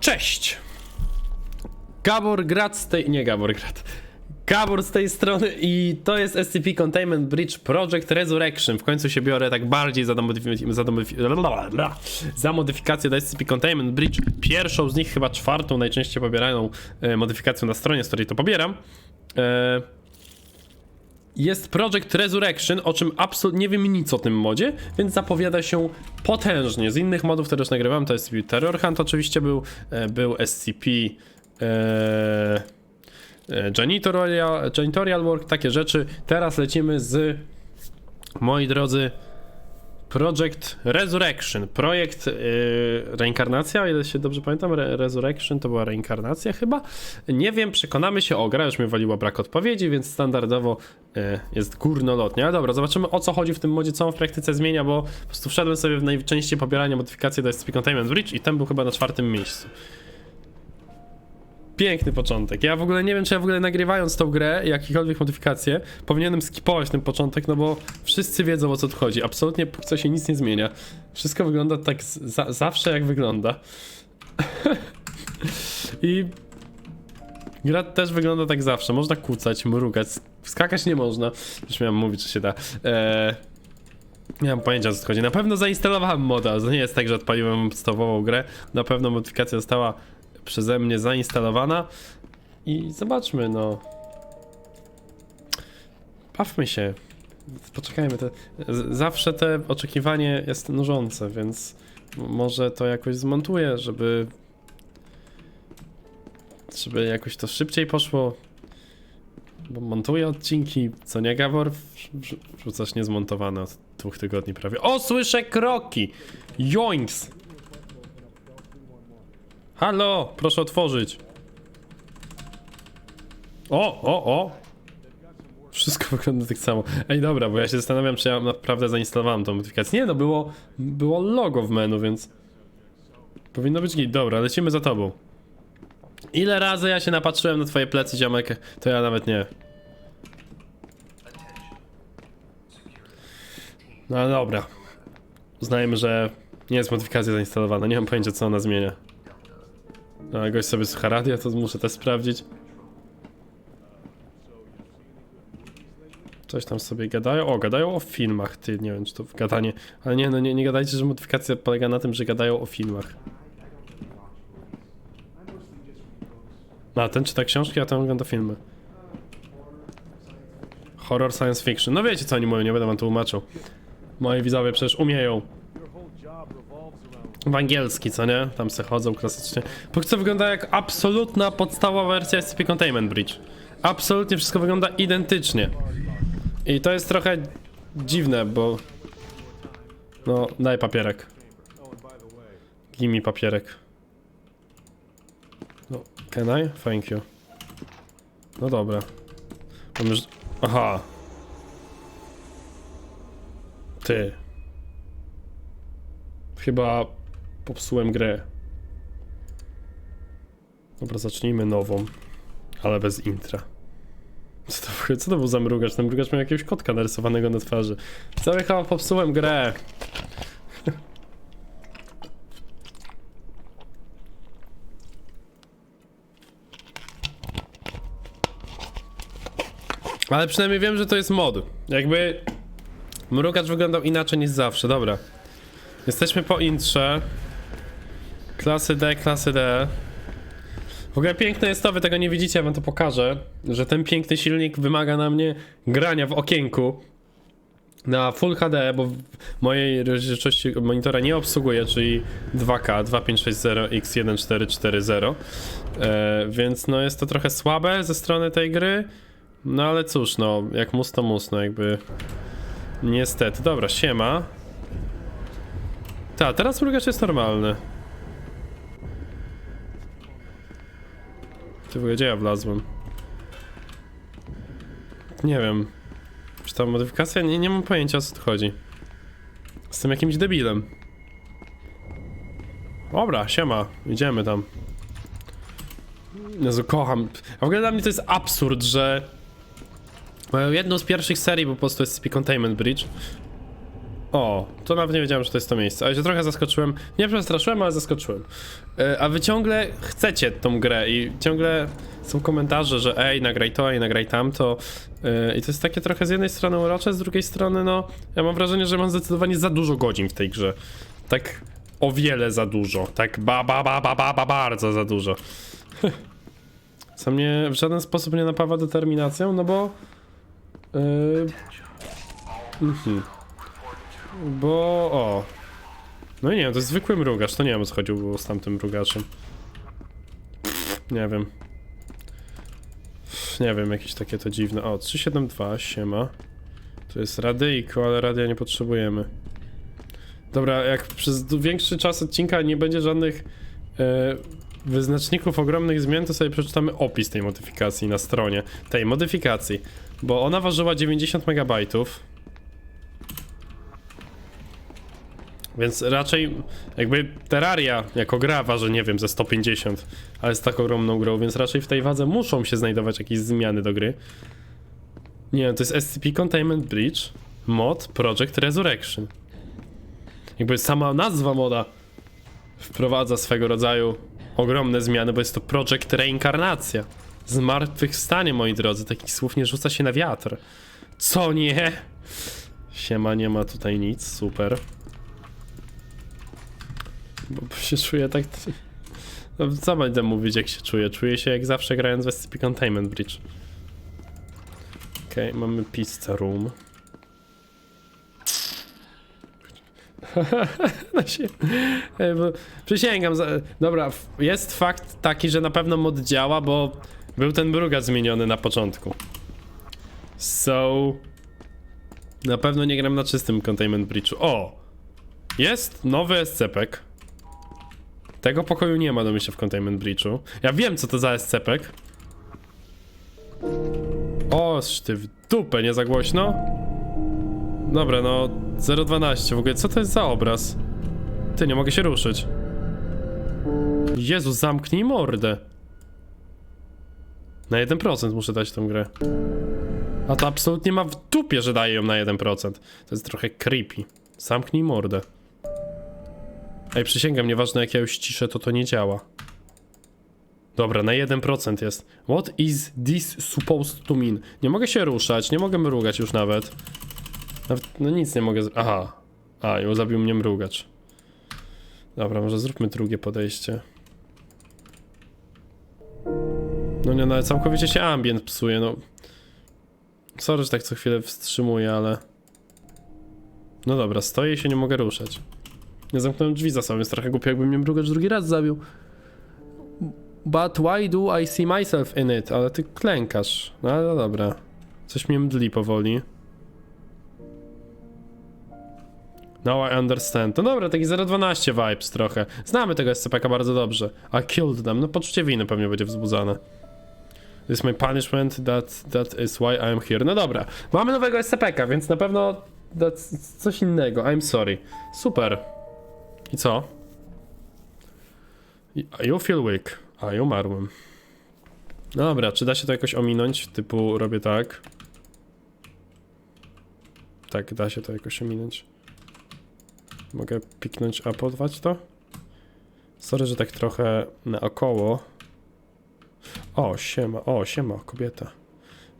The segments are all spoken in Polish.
Cześć! Gabor Grad z tej... nie Gabor Grad. Gabor z tej strony i to jest SCP Containment Bridge Project Resurrection. W końcu się biorę tak bardziej za, modyfi- za, modyfi- za modyfikację do SCP Containment Bridge. Pierwszą z nich, chyba czwartą, najczęściej pobieraną e, modyfikacją na stronie, z której to pobieram. E, jest Project Resurrection, o czym absolutnie nie wiem nic o tym modzie, więc zapowiada się potężnie. Z innych modów, które już nagrywałem, to SCP Terror Hunt oczywiście był, e, był SCP e, e, Janitorial, Janitorial Work, takie rzeczy. Teraz lecimy z, moi drodzy, Project Resurrection. Projekt yy, reinkarnacja, o ile się dobrze pamiętam, Re Resurrection to była reinkarnacja chyba. Nie wiem, przekonamy się o gra, już mnie waliła brak odpowiedzi, więc standardowo yy, jest górnolotnie. Ale dobra, zobaczymy o co chodzi w tym modzie, co on w praktyce zmienia, bo po prostu wszedłem sobie w najczęściej pobieranie modyfikacje do SCP Containment Bridge i ten był chyba na czwartym miejscu. Piękny początek. Ja w ogóle nie wiem, czy ja w ogóle nagrywając tą grę, jakiekolwiek modyfikacje, powinienem skipować ten początek, no bo wszyscy wiedzą o co tu chodzi. Absolutnie póki co się nic nie zmienia. Wszystko wygląda tak za zawsze jak wygląda. I gra też wygląda tak zawsze. Można kucać, mrugać, skakać nie można. Już miałem mówić, że się da. Eee, nie mam pojęcia o co chodzi. Na pewno zainstalowałem moda. To nie jest tak, że odpaliłem podstawową grę. Na pewno modyfikacja została przeze mnie zainstalowana. I zobaczmy, no. Bawmy się. Poczekajmy. Te, zawsze te oczekiwanie jest nużące, więc może to jakoś zmontuję, żeby. Żeby jakoś to szybciej poszło. Bo montuję odcinki, co nie wrz- Wrzucasz niezmontowane od dwóch tygodni prawie. O, słyszę kroki! Joinks! Halo, proszę otworzyć. O, o, o! Wszystko wygląda tak samo. Ej, dobra, bo ja się zastanawiam, czy ja naprawdę zainstalowałem tą modyfikację. Nie, no było, było logo w menu, więc powinno być git. Dobra, lecimy za tobą. Ile razy ja się napatrzyłem na twoje plecy, ziomek, to ja nawet nie. No dobra. Uznajmy, że nie jest modyfikacja zainstalowana. Nie mam pojęcia, co ona zmienia. Ale gość sobie słucha radia, to muszę też sprawdzić. Coś tam sobie gadają. O, gadają o filmach. Ty, nie wiem, czy to gadanie. Ale nie, no nie, nie gadajcie, że modyfikacja polega na tym, że gadają o filmach. No, a ten czyta książki, a ten ogląda filmy. Horror science fiction. No wiecie, co oni mówią, nie będę wam tłumaczył. Moi widzowie przecież umieją. W angielski, co nie? Tam se chodzą klasycznie. Póki co wygląda jak absolutna podstawowa wersja SCP Containment Bridge. Absolutnie wszystko wygląda identycznie. I to jest trochę dziwne, bo... No, daj papierek. Give mi papierek. No, can I? Thank you. No dobra. Mam już... Aha. Ty. Chyba popsułem grę. Dobra, zacznijmy nową. Ale bez intra. Co to, co to był za mrugacz? Ten mrugacz miał jakiegoś kotka narysowanego na twarzy. Cały chyba popsułem grę. Ale przynajmniej wiem, że to jest mod. Jakby mrugacz wyglądał inaczej niż zawsze. Dobra. Jesteśmy po intrze. Klasy D, klasy D. W ogóle piękne jest to, wy tego nie widzicie, ja wam to pokażę, że ten piękny silnik wymaga na mnie grania w okienku na Full HD, bo mojej rozdzielczości monitora nie obsługuje, czyli 2K 2560X1440. E, więc no jest to trochę słabe ze strony tej gry. No ale cóż, no jak mus to mus, no jakby niestety. Dobra, siema. Ta, teraz mrugacz jest normalny. Ty w ogóle gdzie ja wlazłem? Nie wiem. Czy ta modyfikacja? Nie, nie mam pojęcia o co tu chodzi. Jestem jakimś debilem. Dobra, siema. Idziemy tam. Jezu, kocham. A w ogóle dla mnie to jest absurd, że jedną z pierwszych serii po prostu SCP Containment Bridge. O, to nawet nie wiedziałem, że to jest to miejsce. Ale się trochę zaskoczyłem. Nie przestraszyłem, ale zaskoczyłem. E, a wy ciągle chcecie tą grę i ciągle są komentarze, że ej, nagraj to, ej, nagraj tamto. E, I to jest takie trochę z jednej strony urocze, z drugiej strony, no, ja mam wrażenie, że mam zdecydowanie za dużo godzin w tej grze. Tak o wiele za dużo. Tak ba, ba, ba, ba, ba, ba bardzo za dużo. Co mnie w żaden sposób nie napawa determinacją, no bo... Yy, mhm. Bo o. No i nie to jest zwykły mrugacz, to nie wiem o co chodziło z tamtym mrugaczem. Nie wiem. Nie wiem, jakieś takie to dziwne. O, 372, siema. Tu jest radyjko, ale radia nie potrzebujemy. Dobra, jak przez większy czas odcinka nie będzie żadnych e, wyznaczników ogromnych zmian, to sobie przeczytamy opis tej modyfikacji na stronie. Tej modyfikacji. Bo ona ważyła 90 megabajtów. Więc raczej jakby Terraria jako gra waży, nie wiem, ze 150, ale jest tak ogromną grą, więc raczej w tej wadze muszą się znajdować jakieś zmiany do gry. Nie wiem, to jest SCP Containment Breach mod Project Resurrection. Jakby sama nazwa moda wprowadza swego rodzaju ogromne zmiany, bo jest to Project Reinkarnacja. Zmartwychwstanie, moi drodzy, takich słów nie rzuca się na wiatr. Co nie? Siema, nie ma tutaj nic, super. Bo się czuję tak... No, co będę mówić, jak się czuję? Czuję się jak zawsze grając w SCP Containment Bridge. Okej, mamy pizza room. no się... Przysięgam, za... dobra, jest fakt taki, że na pewno mod działa, bo był ten brugacz zmieniony na początku. So... Na pewno nie gram na czystym Containment Breachu. O! Jest nowy SCP-ek. Tego pokoju nie ma, domyślę, w Containment Breachu. Ja wiem, co to za SCP-ek. O, ty w dupę, nie za głośno? Dobra, no 012 w ogóle, co to jest za obraz? Ty, nie mogę się ruszyć. Jezu, zamknij mordę. Na 1% muszę dać tą grę. A to absolutnie ma w dupie, że daje ją na 1%. To jest trochę creepy. Zamknij mordę. Ej, przysięgam, nieważne jak ja już ciszę, to to nie działa. Dobra, na 1% jest. What is this supposed to mean? Nie mogę się ruszać, nie mogę mrugać już nawet. Nawet, no nic nie mogę. Aha. A, i zabił mnie mrugacz. Dobra, może zróbmy drugie podejście. No nie, no całkowicie się ambient psuje, no. Sorry, że tak co chwilę wstrzymuję, ale... No dobra, stoję i się nie mogę ruszać. Nie zamknąłem drzwi za sobą, jest trochę głupio, jakby mnie mrugacz drugi raz zabił. But why do I see myself in it? Ale ty klękasz. No ale dobra. Coś mnie mdli powoli. Now I understand. No dobra, taki 012 vibes trochę. Znamy tego SCP-ka bardzo dobrze. I killed them. No poczucie winy pewnie będzie wzbudzane. This is my punishment, that, that is why I am here. No dobra, mamy nowego SCP-ka, więc na pewno that's coś innego. I'm sorry. Super. I co? I- You feel weak. A, ja umarłem. No dobra, czy da się to jakoś ominąć? Typu robię tak. Tak, da się to jakoś ominąć. Mogę piknąć, a podwać to? Sorry, że tak trochę naokoło. O, siema, o, siema, kobieta.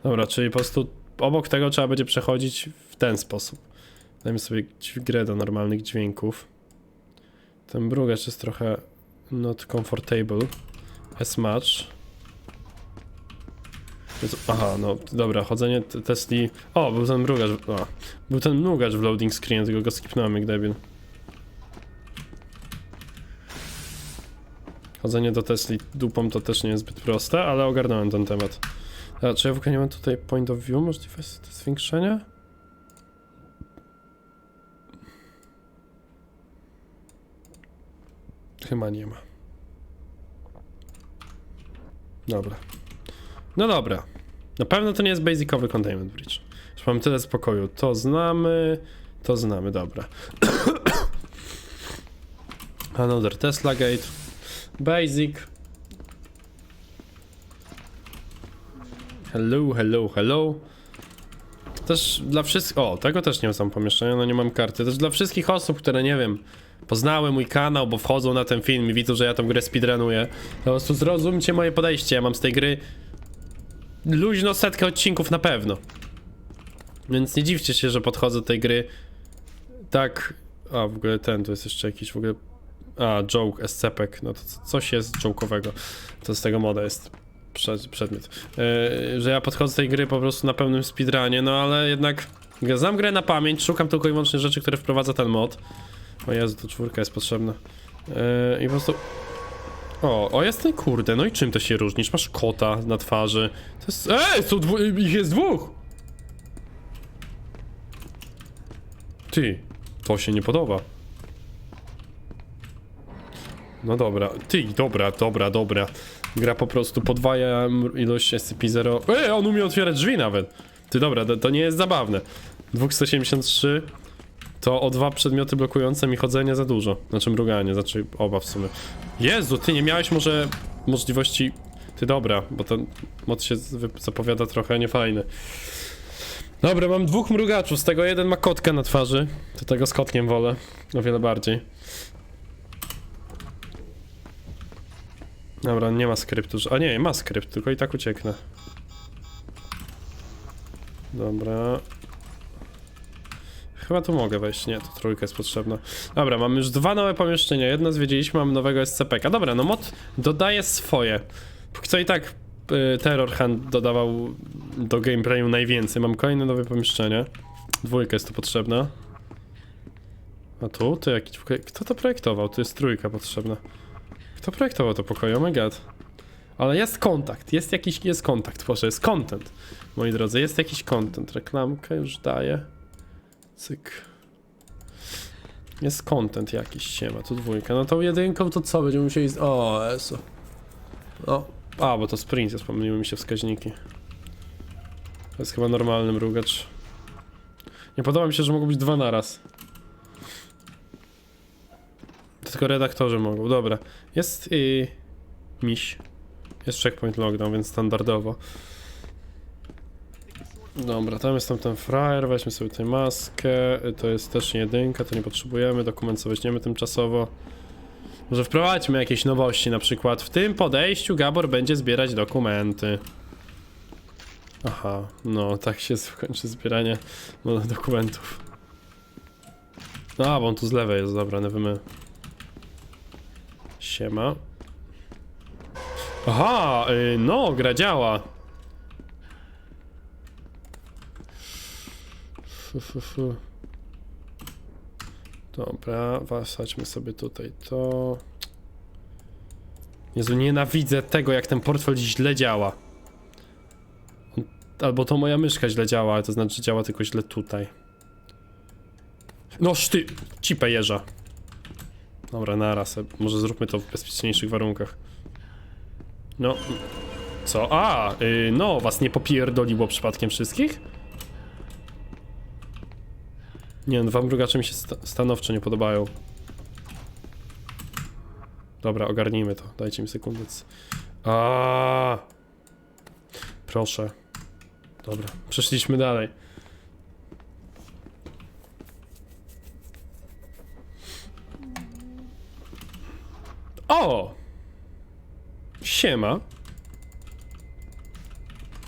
Dobra, czyli po prostu obok tego trzeba będzie przechodzić w ten sposób. Dajmy sobie grę do normalnych dźwięków. Ten brugacz jest trochę not comfortable as much. Aha, no dobra, chodzenie Tesli. O, był ten mrugacz. Był ten mrugacz w loading screen, tylko go skipnąłem jak debil. Chodzenie do Tesli dupą to też nie jest zbyt proste, ale ogarnąłem ten temat. A, czy ja w ogóle nie mam tutaj point of view możliwości zwiększenia? Chyba nie ma. Dobra. No dobra. Na pewno to nie jest basicowy containment bridge. Już mamy tyle spokoju. To znamy, to znamy, dobra. Another Tesla Gate. Basic. Hello, hello, hello. też dla wszystkich. O, tego też nie mam pomieszczenia, no nie mam karty. Też dla wszystkich osób, które nie wiem, poznały mój kanał, bo wchodzą na ten film i widzą, że ja tą grę speedrunuję. Po prostu zrozumcie moje podejście. Ja mam z tej gry luźno setkę odcinków na pewno. Więc nie dziwcie się, że podchodzę do tej gry tak. A w ogóle ten, to jest jeszcze jakiś w ogóle. A, joke, SCP-ek. No to coś jest joke'owego. To z tego moda jest przed, przedmiot. Yy, że ja podchodzę do tej gry po prostu na pełnym speedrunie, no ale jednak znam grę na pamięć, szukam tylko i wyłącznie rzeczy, które wprowadza ten mod. O Jezu, to czwórka jest potrzebna. Yy, I po prostu... O, o ten kurde, no i czym to się różnisz? Masz kota na twarzy. To jest... Ej, są dwu... ich jest dwóch! Ty, to się nie podoba. No dobra, ty, dobra, dobra, dobra. Gra po prostu podwaja ilość SCP-0. Ej, on umie otwierać drzwi nawet. Ty, dobra, to, to nie jest zabawne. 273 to o dwa przedmioty blokujące mi chodzenie za dużo. Znaczy mruganie, znaczy oba w sumie. Jezu, ty nie miałeś może możliwości... Ty, dobra, bo ten mod się zapowiada trochę niefajny. Dobra, mam dwóch mrugaczów, z tego jeden ma kotkę na twarzy. To tego z kotkiem wolę. O wiele bardziej. Dobra, nie ma skryptu. A nie, ma skrypt, tylko i tak ucieknę. Dobra. Chyba tu mogę wejść. Nie, to trójka jest potrzebna. Dobra, mamy już dwa nowe pomieszczenia. Jedno zwiedziliśmy, mamy nowego SCP-ka. Dobra, no mod dodaje swoje. Co i tak y, Terror Hunt dodawał do gameplayu najwięcej. Mam kolejne nowe pomieszczenie. Dwójka jest tu potrzebna. A tu? To jakiś... Kto to projektował? Tu jest trójka potrzebna. Kto projektował to pokoje? Oh my god. Ale jest kontakt, jest jakiś, jest kontakt, proszę, jest content. Moi drodzy, jest jakiś content. Reklamkę już daję. Cyk. Jest content jakiś, siema, tu dwójka. No tą jedynką to co? Będziemy musieli... O, eso. O, a, bo to sprint jest, pomyliły mi się wskaźniki. To jest chyba normalny mrugacz. Nie podoba mi się, że mogą być dwa naraz. Tylko redaktorzy mogą, dobra. Jest i miś. Jest checkpoint lockdown, więc standardowo. Dobra, tam jest tam ten frajer, weźmy sobie tutaj maskę. To jest też jedynka, to nie potrzebujemy. Dokument sobie weźmiemy tymczasowo. Może wprowadźmy jakieś nowości, na przykład w tym podejściu Gabor będzie zbierać dokumenty. Aha, no tak się skończy zbieranie no, dokumentów. No, bo on tu z lewej jest, dobra, newymy. Siema. Aha, y, no, gra działa. Dobra, wasadźmy sobie tutaj to. Jezu, nienawidzę tego, jak ten portfel źle działa. Albo to moja myszka źle działa, ale to znaczy, działa tylko źle tutaj. No szty, cipę jeża. Dobra, naraz, może zróbmy to w bezpieczniejszych warunkach. No, co? A, y, no, was nie popierdoliło przypadkiem wszystkich? Nie, dwa mrugacze mi się sta stanowczo nie podobają. Dobra, ogarnijmy to. Dajcie mi sekundę. A, Proszę. Dobra, przeszliśmy dalej. O! Siema.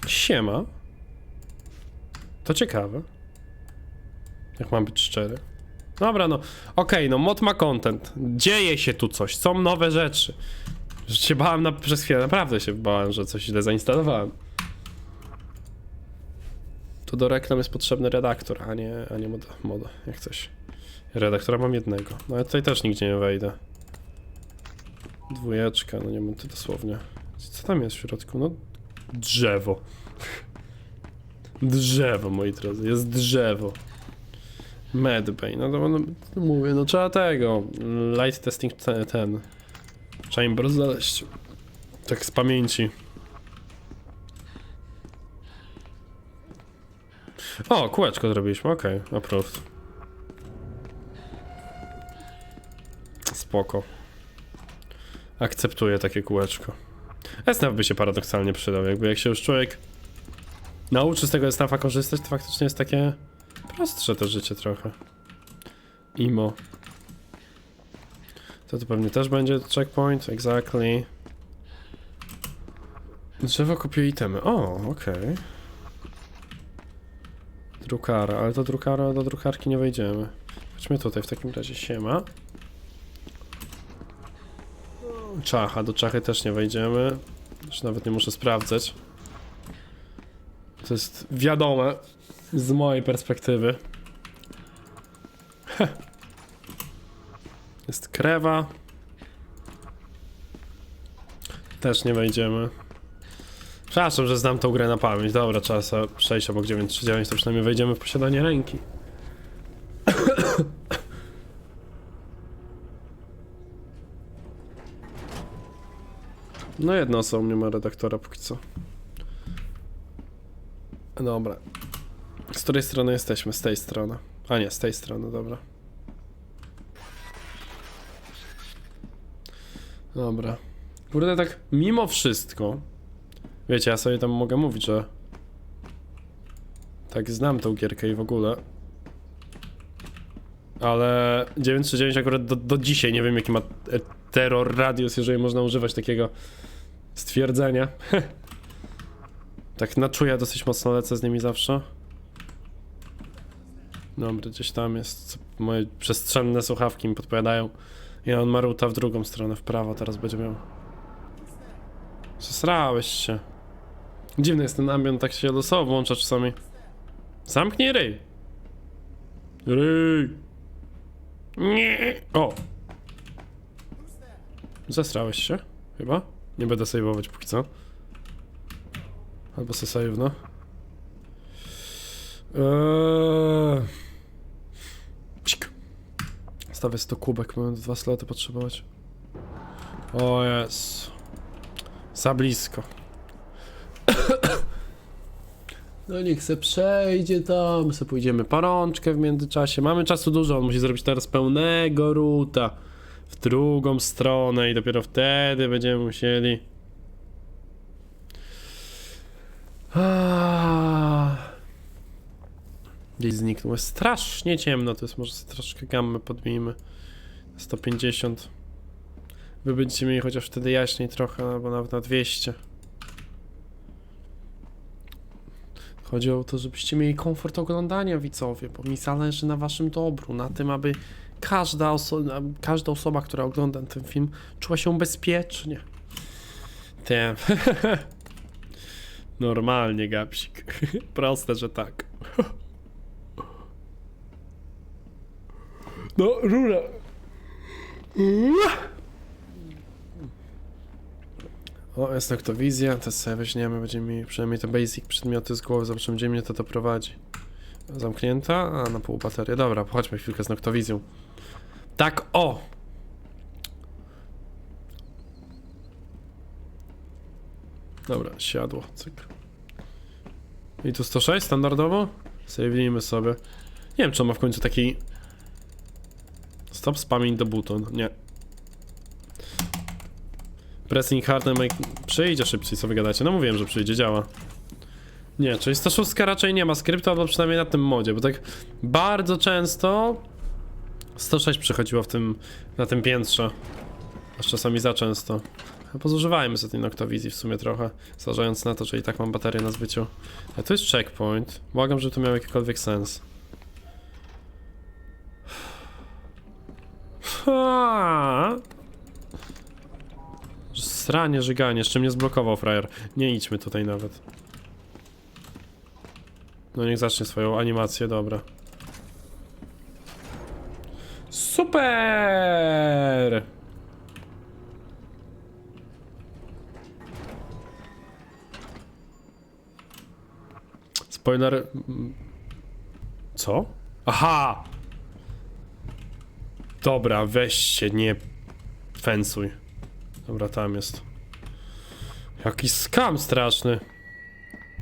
Siema. To ciekawe. Jak mam być szczery. Dobra, no. Okej, no mod ma content. Dzieje się tu coś, są nowe rzeczy. Że się bałem na, przez chwilę, naprawdę się bałem, że coś źle zainstalowałem. Tu do reklam jest potrzebny redaktor, a nie, a nie moda, moda, jak coś. Redaktora mam jednego, no ale tutaj też nigdzie nie wejdę. Dwójeczka, no nie mam to dosłownie. Co tam jest w środku? No drzewo. Drzewo, moi drodzy, jest drzewo. Medbay, no to no, mówię, no trzeba tego. Light testing te- ten. Chamber znaleźć. Tak z pamięci. O, kółeczko zrobiliśmy, okej, okay, approved. Spoko. Akceptuję takie kółeczko. SNAP by się paradoksalnie przydał, jakby jak się już człowiek nauczy z tego estafa korzystać, to faktycznie jest takie prostsze to życie trochę. Imo. To tu pewnie też będzie checkpoint, exactly. Drzewo kopiuje itemy. O, okej. Drukara, ale do drukara, do drukarki nie wejdziemy. Chodźmy tutaj w takim razie siema. Czacha, do czachy też nie wejdziemy. Już nawet nie muszę sprawdzać. To jest wiadome z mojej perspektywy. Jest krewa. Też nie wejdziemy. Przepraszam, że znam tą grę na pamięć. Dobra, trzeba sobie przejść obok 939, to przynajmniej wejdziemy w posiadanie ręki. No jedna osoba nie ma redaktora póki co. Dobra. Z której strony jesteśmy? Z tej strony. A nie, z tej strony, dobra. Dobra. Kurde, tak mimo wszystko. Wiecie, ja sobie tam mogę mówić, że. Tak znam tą gierkę i w ogóle. Ale 939 akurat do, do dzisiaj nie wiem jaki ma e, terror radius, jeżeli można używać takiego stwierdzenia. tak na czuja dosyć mocno lecę z nimi zawsze. Dobra, gdzieś tam jest. Moje przestrzenne słuchawki mi podpowiadają. I on ma ruta w drugą stronę, w prawo teraz będzie miał. Zesrałeś się. Dziwny jest ten ambient, tak się losowo włącza czasami. Zamknij ryj. Ryj. Nie. O. Zesrałeś się? Chyba? Nie będę save'ować póki co. Albo se save, no. Eee... Stawię 100 kubek, mamy dwa sloty potrzebować. O jest. Za blisko. No niech se przejdzie tam, se pójdziemy parączkę w międzyczasie. Mamy czasu dużo, on musi zrobić teraz pełnego ruta w drugą stronę i dopiero wtedy będziemy musieli. Gdzieś zniknął. Jest strasznie ciemno, to jest może troszkę gammę podbijmy. 150. Wy będziecie mieli chociaż wtedy jaśniej trochę, albo nawet na 200. Chodzi o to, żebyście mieli komfort oglądania, widzowie, bo mi zależy na waszym dobru, na tym, aby każda, oso każda osoba, która ogląda ten film, czuła się bezpiecznie. Te. Normalnie, gapsik. Proste, że tak. No, rura. O, jest noktowizja, to sobie weźmiemy, będziemy mieli przynajmniej te basic przedmioty z głowy, zobaczymy gdzie mnie to doprowadzi. Zamknięta? A, na pół bateria. Dobra, chodźmy chwilkę z noktowizją. Tak, o! Dobra, siadło, cyk. I tu 106 standardowo? Save'nijmy sobie. Nie wiem, czy on ma w końcu taki... Stop spamming the button. Nie. Pressing hard and make... Przyjdzie szybciej, co wy gadacie? No mówiłem, że przyjdzie, działa. Nie, czyli 106 raczej nie ma skryptu, albo przynajmniej na tym modzie, bo tak bardzo często 106 przychodziło w tym, na tym piętrze. Aż czasami za często. Pozużywajmy sobie tej noktowizji w sumie trochę, zważając na to, że i tak mam baterię na zbyciu. A tu jest checkpoint. Błagam, żeby to miał jakikolwiek sens. Ha! Sranie, żyganie, jeszcze mnie zblokował frajer. Nie idźmy tutaj nawet. No niech zacznie swoją animację, dobra. Super! Spoiler... Co? Aha! Dobra, weź się, nie fensuj. Dobra, tam jest. Jaki skam straszny.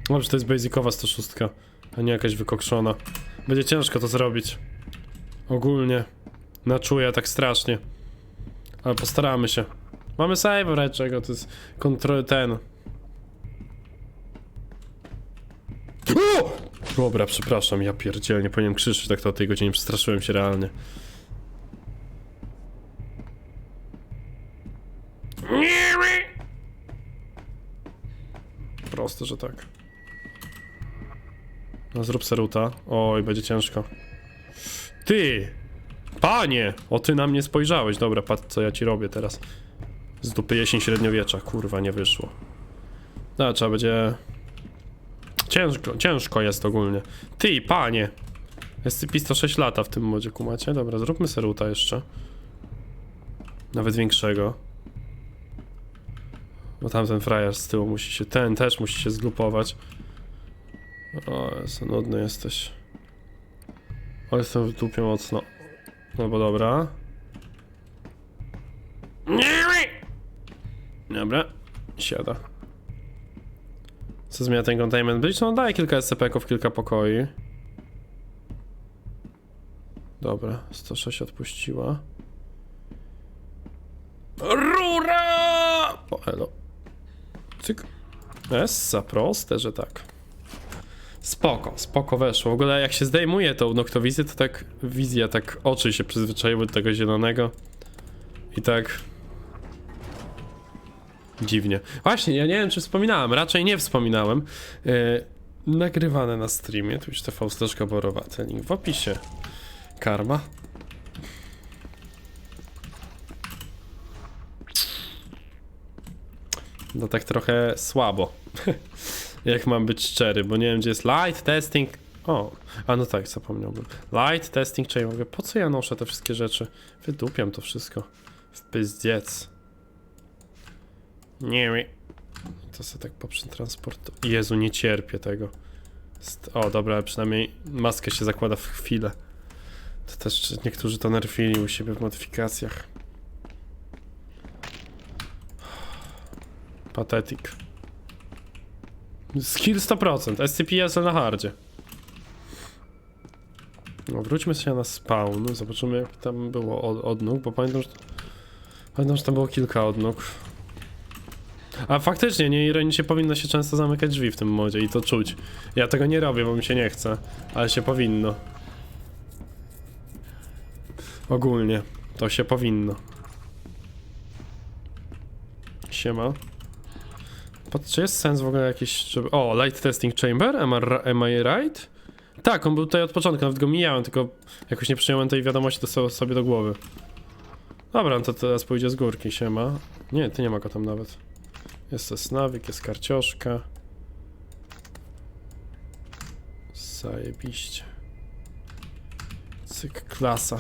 Dobrze, to jest basicowa 106, a nie jakaś wykokszona. Będzie ciężko to zrobić. Ogólnie. Na czuję tak strasznie. Ale postaramy się. Mamy save raczego, to jest kontrol ten. Dobra, przepraszam, ja pierdzielę, nie powinienem krzyczeć tak to o tej godzinie, przestraszyłem się realnie. Proste, że tak. No zrób seruta. Oj, będzie ciężko. Ty! Panie! O, ty na mnie spojrzałeś. Dobra, patrz co ja ci robię teraz. Z dupy jesień średniowiecza. Kurwa, nie wyszło. No, trzeba będzie... Ciężko, ciężko jest ogólnie. Ty, panie! SCP-106 lata w tym modzie, kumacie? Dobra, zróbmy seruta jeszcze. Nawet większego. Bo tamten frajer z tyłu musi się... Ten też musi się zgrupować. O, Jezu, nudny jesteś. O, jestem w dupie mocno. No bo dobra. Dobra, siada. Co zmienia ten containment bridge? No daje kilka SCP-ków, kilka pokoi. Dobra, 106 odpuściła. Rura! O, elo. Cyk. Essa, proste, że tak. Spoko, spoko weszło. W ogóle jak się zdejmuje tą noktowizję, to tak wizja, tak oczy się przyzwyczaiły do tego zielonego. I tak... Dziwnie. Właśnie, ja nie wiem czy wspominałem, raczej nie wspominałem. Yy, nagrywane na streamie, Twitch TV Steczka Borowate, link w opisie. Karma. No tak trochę słabo. Jak mam być szczery, bo nie wiem gdzie jest light testing. O, a no tak, zapomniałbym. Light testing, czyli mówię, po co ja noszę te wszystkie rzeczy? Wydupiam to wszystko. W pyzdziec. Nie wiem. To sobie tak poprzetransport. Jezu, nie cierpię tego. O, dobra, przynajmniej maskę się zakłada w chwilę. To też niektórzy to nerfili u siebie w modyfikacjach. Patetik. Skill 100%, SCP jest na hardzie. No, wróćmy się na spawn, zobaczymy jak tam było od, odnóg, bo pamiętam, że, pamiętam, że tam było kilka odnóg. A faktycznie, nieironicznie powinno się często zamykać drzwi w tym modzie i to czuć. Ja tego nie robię, bo mi się nie chce, ale się powinno. Ogólnie, to się powinno. Siema. Czy jest sens w ogóle jakiś, żeby... O, Light Testing Chamber, am I, am I right? Tak, on był tutaj od początku, nawet go mijałem, tylko jakoś nie przyjąłem tej wiadomości do, sobie do głowy. Dobra, no to teraz pójdzie z górki, siema. Nie, ty nie ma go tam nawet. Jest sesnawik, jest karcioszka. Zajebiście. Cyk, klasa.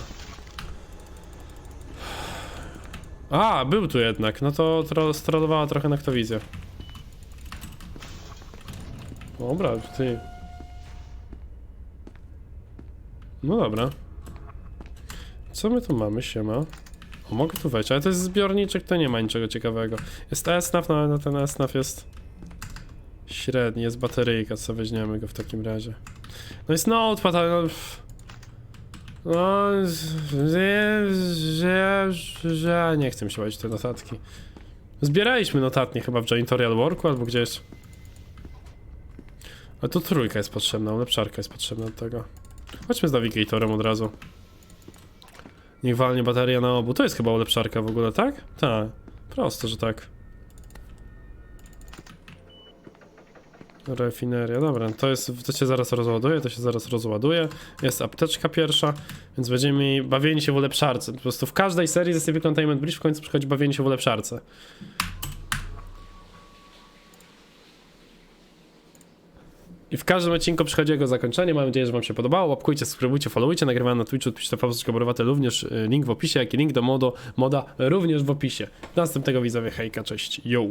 A, był tu jednak, no to tro, strollowała trochę noktowizję. Dobra, ty. No dobra. Co my tu mamy, siema? O, mogę tu wejść, ale to jest zbiorniczek, to nie ma niczego ciekawego. Jest ESNAF, no ale no ten ESNAF jest średni, jest bateryjka, co weźmiemy go w takim razie. No jest notepad, ale no... No, że, że, nie chcę mi się łazić te notatki. Zbieraliśmy notatnie chyba w Janitorial Worku albo gdzieś. Ale tu trójka jest potrzebna, ulepszarka jest potrzebna do tego. Chodźmy z navigatorem od razu. Niech walnie bateria na obu. To jest chyba ulepszarka w ogóle, tak? Tak. Prosto, że tak. Refineria, dobra, to jest, to się zaraz rozładuje, to się zaraz rozładuje. Jest apteczka pierwsza, więc będziemy mieli bawienie się w ulepszarce. Po prostu w każdej serii ze Containment Bridge w końcu przychodzi bawienie się w ulepszarce. I w każdym odcinku przychodzi jego zakończenie. Mam nadzieję, że Wam się podobało. Łapkujcie, subskrybujcie, followujcie. Nagrywałem na Twitchu, Twitch TV Skoborowaty również y, link w opisie, jak i link do modo, moda również w opisie. Do następnego widzowie, hejka, cześć, yo!